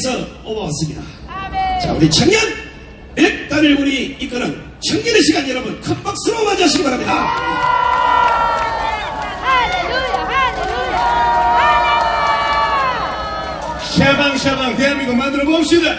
위해서 뽑아왔습니다. 자, 우리 청년! 백단을 우리 이끄는 청년의 시간 여러분. 큰 박수로 맞이하시기 바랍니다. 샤방샤방 대한민국 만들어 봅시다.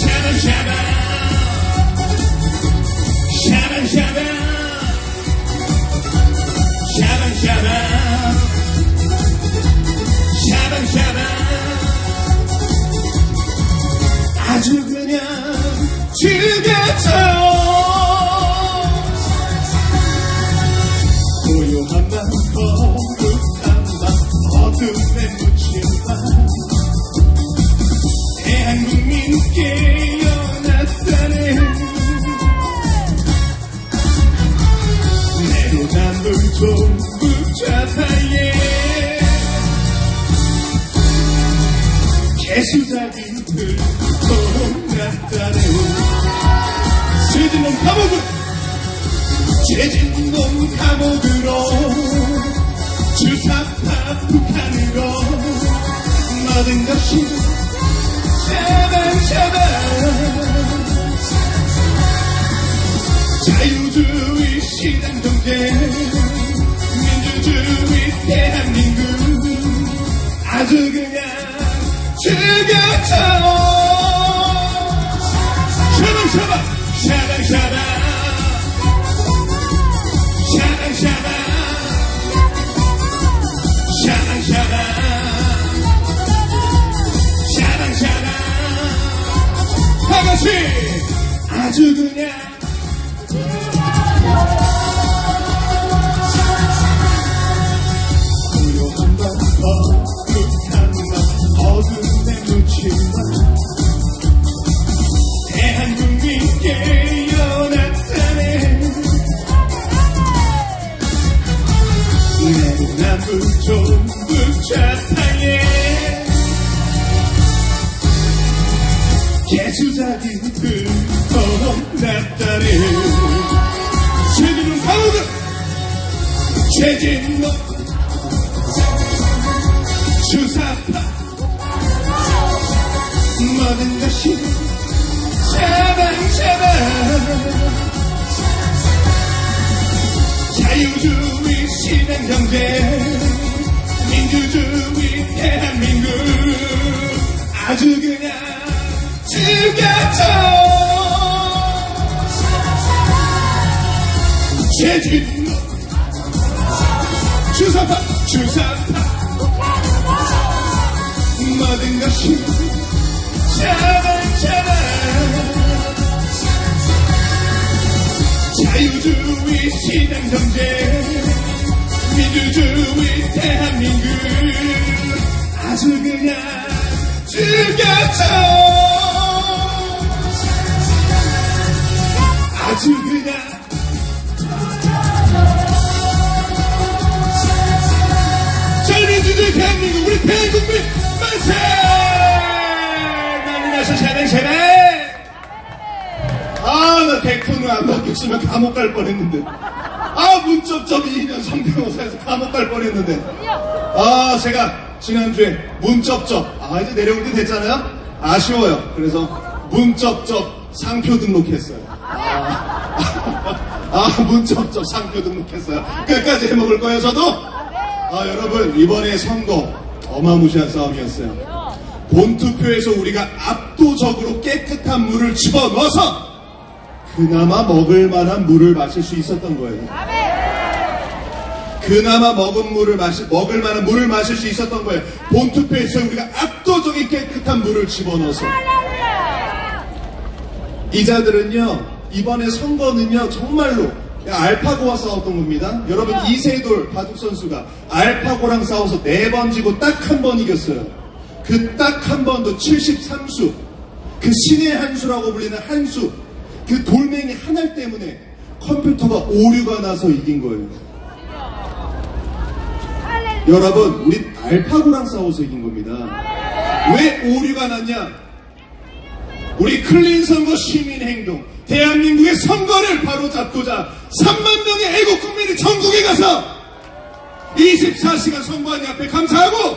샤방샤방. 샤방샤방. 샤방샤방 즐겨줘 모든 것 자유주의 시장 경제 민주주의 대한민국. 아주 그냥 즐겨줘. 죄진 주사파 주사파. 모든 것이 제발 자유주의 시장 경제 민주주의 대한민국. 아주 그냥 즐겨줘. 아주 그냥 100%는 안 바뀌었으면 감옥 갈 뻔했는데. 아, 문점점 2년 성대모사에서 감옥 갈 뻔했는데. 아, 제가 지난주에 문점점, 아, 이제 내려올 때 됐잖아요? 아쉬워요. 그래서 문점점 상표 등록했어요. 아, 아 문점점 상표 등록했어요. 끝까지 해먹을 거예요, 저도? 아, 여러분, 이번에 선거 어마무시한 싸움이었어요. 본투표에서 우리가 압도적으로 깨끗한 물을 집어넣어서 그나마 먹을 만한 물을 마실 수 있었던 거예요. 그나마 먹은 물을 마실, 먹을 만한 물을 마실 수 있었던 거예요. 본투표에서 우리가 압도적인 깨끗한 물을 집어넣어서. 이 자들은요, 이번에 선거는요, 정말로 알파고와 싸웠던 겁니다. 여러분, 이세돌 바둑 선수가 알파고랑 싸워서 네 번 지고 딱 한 번 이겼어요. 그 딱 한 번도 73수, 그 신의 한 수라고 불리는 한 수, 그 돌멩이 하나 때문에 컴퓨터가 오류가 나서 이긴 거예요. 여러분, 우리 알파고랑 싸워서 이긴 겁니다. 왜 오류가 났냐? 우리 클린 선거 시민 행동, 대한민국의 선거를 바로잡고자 3만 명의 애국 국민이 전국에 가서 24시간 선관위 앞에 감사하고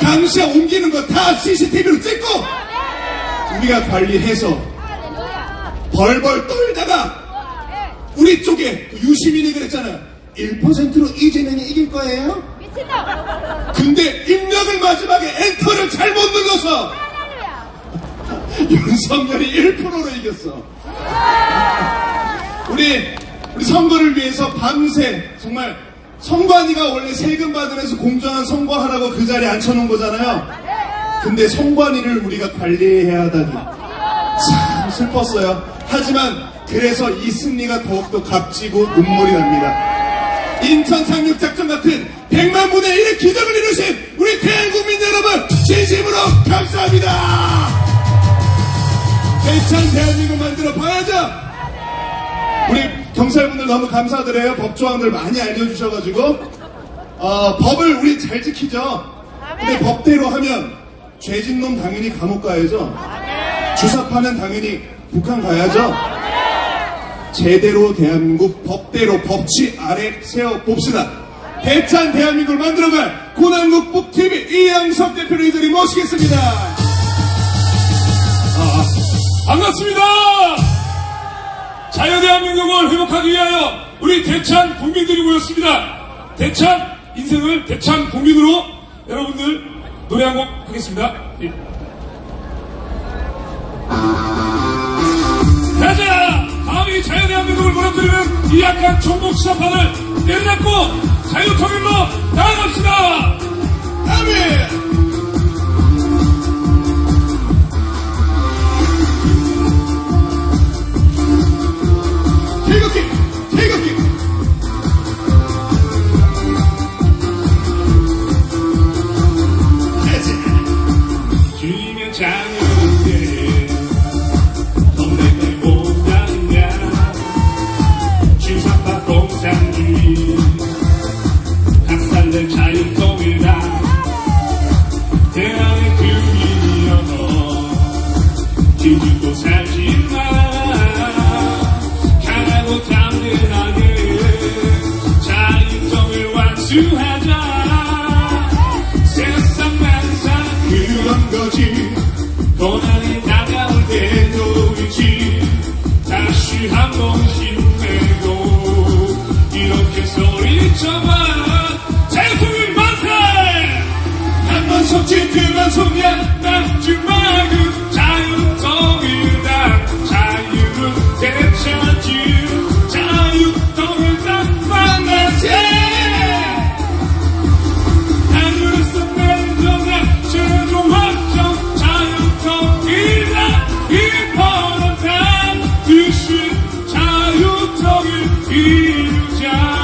감시와 옮기는 거 다 CCTV로 찍고 우리가 관리해서. 벌벌 떨다가 우리 쪽에 그 유시민이 그랬잖아요. 1%로 이재명이 이길 거예요? 미친놈. 근데 입력을 마지막에 엔터를 잘못 눌러서. 윤석열이 1%로 이겼어. 우리 우리 선거를 위해서 밤새 정말 선관위가 원래 세금 받으면서 공정한 선거하라고 그 자리에 앉혀놓은 거잖아요. 근데 선관위를 우리가 관리해야 하다니 참 슬펐어요. 하지만 그래서 이 승리가 더욱더 값지고 눈물이 납니다. 인천 상륙작전 같은 100만 분의 1의 기적을 이루신 우리 대한국민 여러분 진심으로 감사합니다. 대찬 대한민국 만들어 봐야죠. 우리 경찰분들 너무 감사드려요. 법조항들 많이 알려주셔가지고 어, 법을 우리 잘 지키죠. 근데 법대로 하면 죄진 놈 당연히 감옥 가야죠. 주사파는 당연히 북한 가야죠. 제대로 대한민국 법대로 법치 아래 세워 봅시다. 대찬 대한민국을 만들어갈 고난국북 TV 이양섭 대표를 이 자리 모시겠습니다. 반갑습니다. 자유 대한민국을 회복하기 위하여 우리 대찬 국민들이 모였습니다. 대찬 인생을 대찬 국민으로 여러분들 노래 한 곡 하겠습니다. 감히 자유대한민국을 무너뜨리는 이 약한 종북 시사판을 내려잡고 자유통일로 나아갑시다! 자유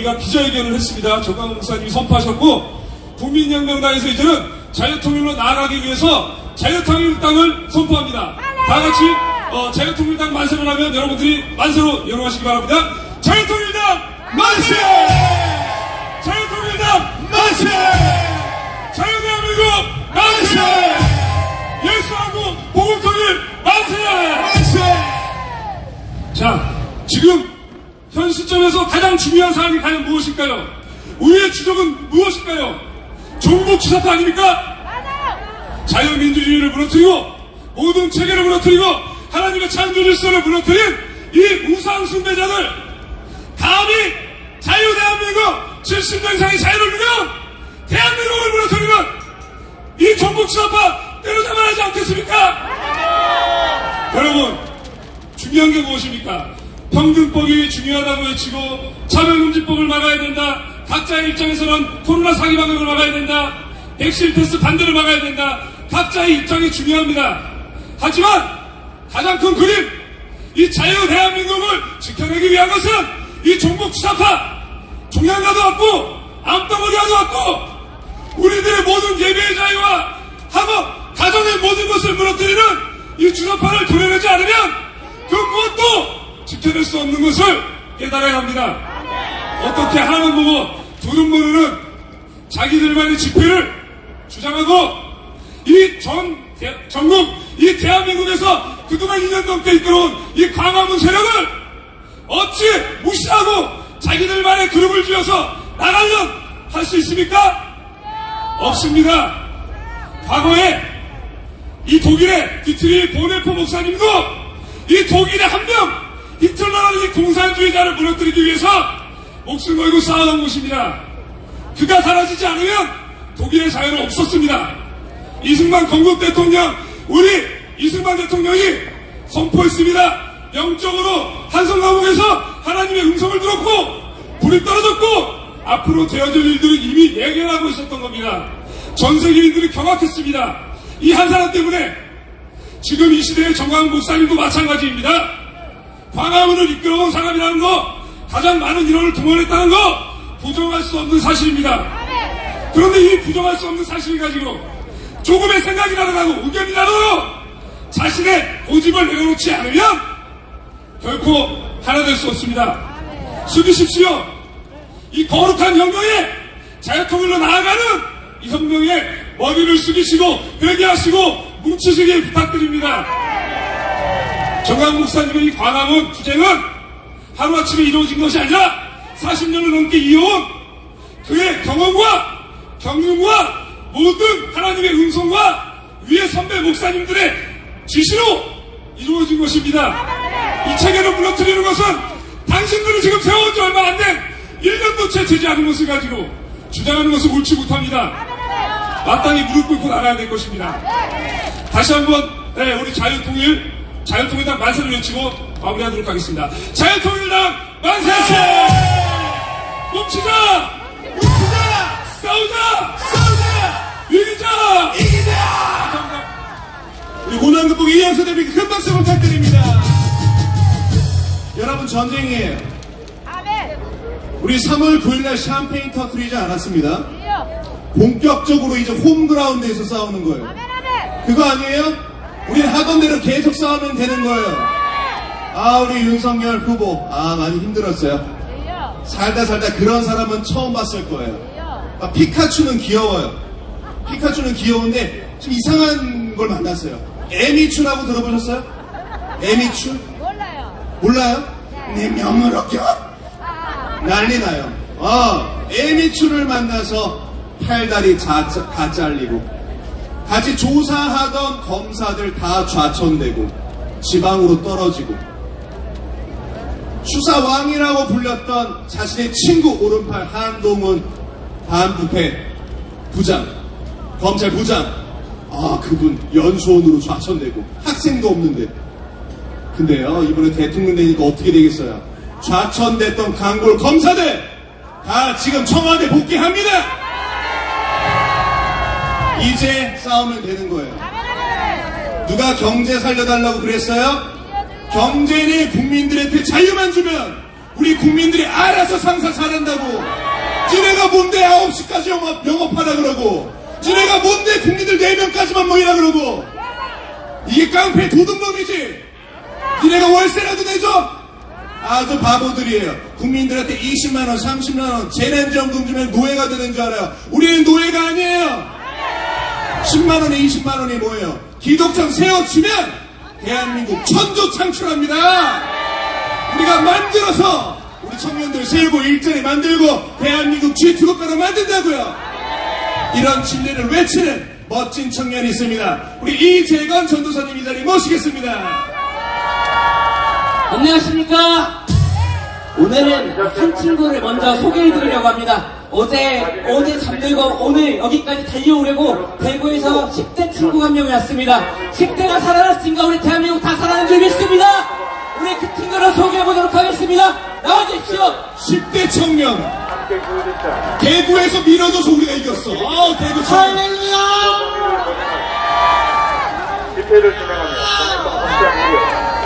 우리가 기자회견을 했습니다. 정광훈 목사님이 선포하셨고 국민혁명당에서 이제는 자유통일로 나아가기 위해서 자유통일당을 선포합니다. 다 같이 어, 자유통일당 만세를 하면 여러분들이 만세로 열어가시기 바랍니다. 자유통일당 만세! 자유통일당 만세! 자유대한민국 만세! 예수한국 보국통일 만세! 만세! 자, 지금 현 시점에서 가장 중요한 사항이 과연 무엇일까요? 우리의 주적은 무엇일까요? 종북 주사파 아닙니까? 맞아요. 자유민주주의를 무너뜨리고 모든 체계를 무너뜨리고 하나님의 창조 질서를 무너뜨린 이 우상 숭배자들 감히 자유 대한민국 70년 이상의 자유를 누려 대한민국을 무너뜨리는 이 종북 주사파 때려잡아야 하지 않겠습니까? 여러분 중요한 게 무엇입니까? 평등법이 중요하다고 외치고 차별금지법을 막아야 된다. 각자의 입장에서는 코로나 사기 방역을 막아야 된다. 백신 패스 반대를 막아야 된다. 각자의 입장이 중요합니다. 하지만 가장 큰 그림, 이 자유 대한민국을 지켜내기 위한 것은 이 종북 주사파, 종양가도 왔고 암덩어리가도 왔고 우리들의 모든 예배의 자유와 학업, 가정의 모든 것을 무너뜨리는 이 주사파를 도려내지 않으면 그 무엇도 지켜낼 수 없는 것을 깨달아야 합니다. 어떻게 하나만 보고 두눈 모르는 자기들만의 집회를 주장하고 이 전 전국 이 대한민국에서 그동안 2년 넘게 이끌어온 이 광화문 세력을 어찌 무시하고 자기들만의 그룹을 지어서 나가면 할수 있습니까? 없습니다. 과거에 이 독일의 디트리 보네포 목사님도 이 독일의 한 명 히틀러라는 이 공산주의자를 무너뜨리기 위해서 목숨 걸고 싸워온 것입니다. 그가 사라지지 않으면 독일의 자유는 없었습니다. 이승만 건국 대통령, 우리 이승만 대통령이 선포했습니다. 영적으로 한성 감옥에서 하나님의 음성을 들었고 불이 떨어졌고 앞으로 되어질 일들은 이미 예견하고 있었던 겁니다. 전 세계인들이 경악했습니다. 이 한 사람 때문에 지금 이 시대의 정광훈 목사님도 마찬가지입니다. 광화문을 이끌어온 사람이라는 거, 가장 많은 인원을 동원했다는 거, 부정할 수 없는 사실입니다. 그런데 이 부정할 수 없는 사실을 가지고 조금의 생각이라도 나고 의견이라도 자신의 고집을 내려놓지 않으면 결코 하나 될 수 없습니다. 숙이십시오. 이 거룩한 혁명에 자유통일로 나아가는 이 혁명에 머리를 숙이시고 회개하시고 뭉치시길 부탁드립니다. 정강 목사님의 이 광화문 투쟁은 하루아침에 이루어진 것이 아니라 40년을 넘게 이어온 그의 경험과 경륜과 모든 하나님의 음성과 위의 선배 목사님들의 지시로 이루어진 것입니다. 이 체계를 무너뜨리는 것은 당신들이 지금 세워온 지 얼마 안 된 1년도 채 되지 않은 것을 가지고 주장하는 것은 옳지 못합니다. 마땅히 무릎 꿇고 나가야 될 것입니다. 다시 한번 네, 우리 자유통일 자유통일당 만세를 외치고 마무리하도록 하겠습니다. 자유통일당 만세! 뭉치자! 뭉치자! 싸우자! 싸우자! 이기자! 이기자! 감사합니다. 우리 고난극복 이양수 대표께 큰 박수 부탁드립니다. 여러분 전쟁이에요. 우리 3월 9일날 샴페인 터트리지 않았습니다. 본격적으로 이제 홈그라운드에서 싸우는 거예요. 그거 아니에요? 우리 하던 대로 계속 싸우면 되는 거예요. 아, 우리 윤석열 후보. 아, 많이 힘들었어요. 살다 살다 그런 사람은 처음 봤을 거예요. 아, 피카츄는 귀여워요. 피카츄는 귀여운데 좀 이상한 걸 만났어요. 에미츄라고 들어보셨어요? 에미츄? 몰라요. 몰라요? 내 명으로 겨? 아. 난리 나요. 어, 에미츄를 만나서 팔다리 자, 다 잘리고 같이 조사하던 검사들 다 좌천되고 지방으로 떨어지고 수사왕이라고 불렸던 자신의 친구 오른팔 한동훈 반부패 부장 검찰 부장. 아 그분 연수원으로 좌천되고 학생도 없는데. 근데요 이번에 대통령 되니까 어떻게 되겠어요? 좌천됐던 강골 검사들 다 지금 청와대 복귀합니다 이제 싸우면 되는 거예요 누가 경제 살려달라고 그랬어요? 경제는 국민들한테 자유만 주면 우리 국민들이 알아서 상사 잘한다고. 지네가 뭔데 9시까지 영업, 영업하라 그러고. 지네가 뭔데 국민들 4명까지만 모이라 그러고. 이게 깡패 도둑놈이지. 니네가 월세라도 내줘? 아주 바보들이에요. 국민들한테 20만원, 30만원, 재난지원금 주면 노예가 되는 줄 알아요. 우리는 노예가 아니에요. 10만 원에 20만 원이 뭐예요? 기독청 세워주면 대한민국 천조 창출합니다. 우리가 만들어서 우리 청년들 세우고 일자리 만들고 대한민국 G2국가로 만든다고요. 이런 진리를 외치는 멋진 청년이 있습니다. 우리 이재건 전도사님 이 자리 모시겠습니다. 안녕하십니까? 오늘은 한 친구를 먼저 소개해드리려고 합니다. 어제, 어제 잠들고 오늘 여기까지 달려오려고 대구에서 10대 친구가 한 명이 왔습니다. 10대가 살아났으니까 우리 대한민국 다 살아난 줄 믿습니다. 우리 그 친구를 소개해보도록 하겠습니다. 나와주십시오. 10대 청년 대구에서 밀어줘서 우리가 이겼어 아 대구 청년 집회를 진행하며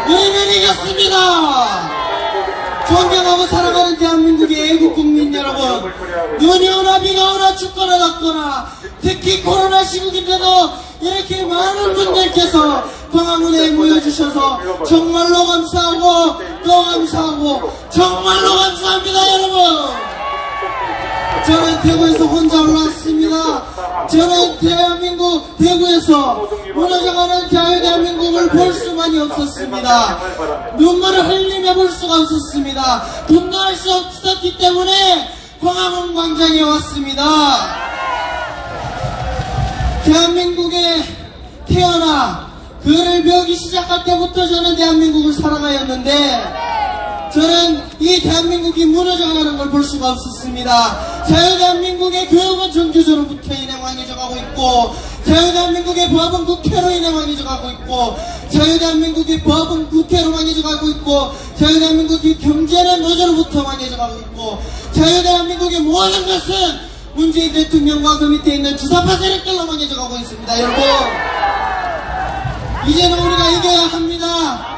우리는 이겼습니다. 존경하고 사랑하는 대한민국의 애국 국민 여러분, 눈이 오나 비가 오나 죽거나 낫거나 특히 코로나 시국인데도 이렇게 많은 분들께서 광화문에 모여주셔서 정말로 감사하고 또 감사하고 정말로 감사합니다 여러분. 저는 대구에서 혼자 올라왔습니다. 저는 대한민국 대구에서 무너져가는 자유 대한민국을 볼 수만이 없었습니다. 눈물을 흘리며 볼 수가 없었습니다. 분노할 수 없었기 때문에 광화문 광장에 왔습니다. 대한민국에 태어나 그를 배우기 시작할 때부터 저는 대한민국을 사랑하였는데 저는 이 대한민국이 무너져가는 걸 볼 수가 없었습니다. 자유대한민국의 교육은 정규조로부터 인해 망해져가고 있고 자유대한민국의 법은 국회로 인해 망해져가고 있고 자유대한민국의 법은 국회로 망해져가고 있고 자유대한민국의 경제는 노조로부터 망해져가고 있고 자유대한민국의 모든 것은 문재인 대통령과 그 밑에 있는 주사파 세력들로 망해져가고 있습니다. 여러분 이제는 우리가 이겨야 합니다.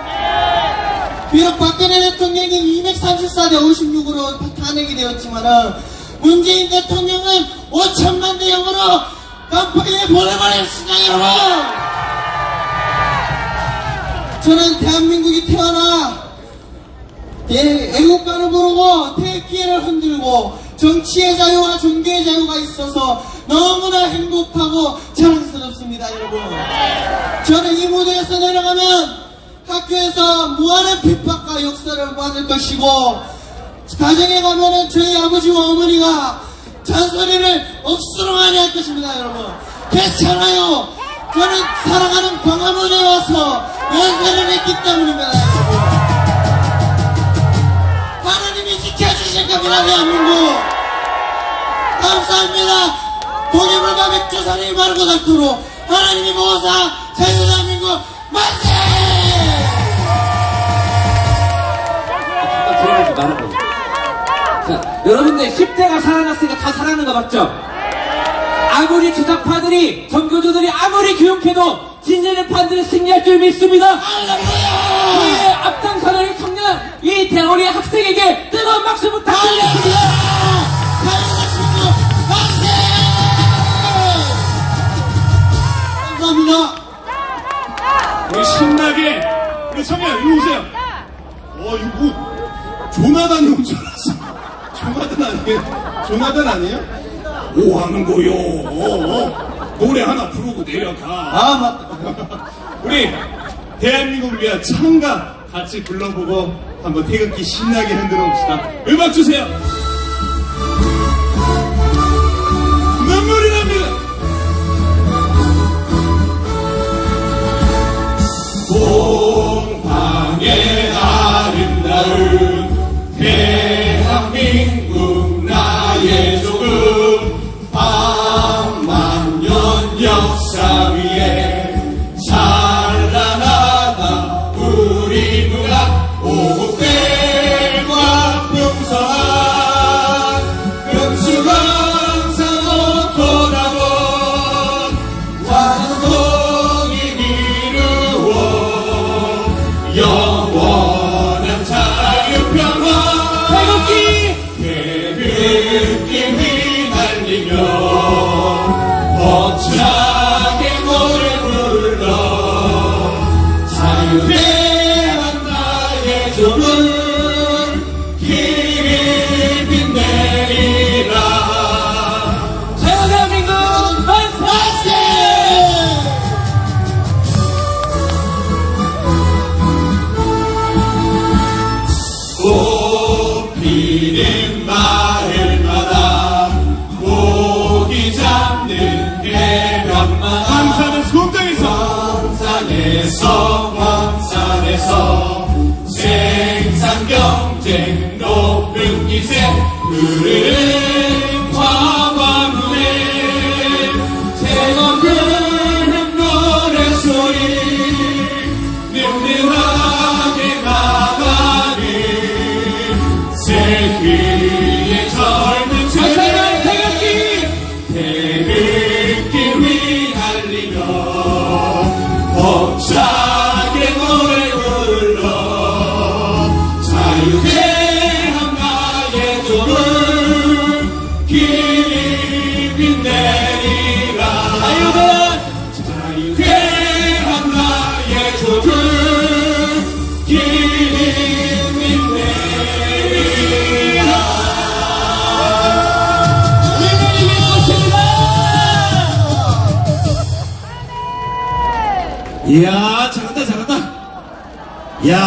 비록 박근혜 대통령이 234대 56으로 탄핵이 되었지만은 문재인 대통령은 5천만 대 0으로 깜빡이에 보내버렸습니다 여러분 저는 대한민국이 태어나 예, 애국가를 부르고 태기회를 흔들고 정치의 자유와 종교의 자유가 있어서 너무나 행복하고 자랑스럽습니다 여러분. 저는 이 무대에서 내려가면 학교에서 무한한 핍박과 역사를 받을 것이고 가정에 가면은 저희 아버지와 어머니가 잔소리를 억수로 많이 할 것입니다 여러분. 괜찮아요. 저는 사랑하는 광화문에 와서 연설을 했기 때문입니다 여러분. 하나님이 지켜주실 겁니다 대한민국. 감사합니다. 동해물과 맥주산이 마르고 닳도록 하나님이 모사 자유대한민국 여러분들 10대가 살아났으니까 다 살아나는 거 맞죠? 아무리 주사파들이, 전교조들이 아무리 교육해도 진정한 판들은 승리할 줄 믿습니다. 우리의 앞장서는 이 청년, 이 대우리 학생에게 뜨거운 박수 부탁드리겠습니다. 감사합니다 신나게 우리 청년 이리 오세요 어 이거 뭐 조나단이 온 줄 알았어 조나단 아니에요? 조나단 아니에요? 오 하는 거요 어, 어. 노래 하나 부르고 내려가 아 맞다 우리 대한민국을 위한 창가 같이 불러보고 한번 태극기 신나게 흔들어 봅시다 음악 주세요 동방의 아름다운 대한민국 Yeah.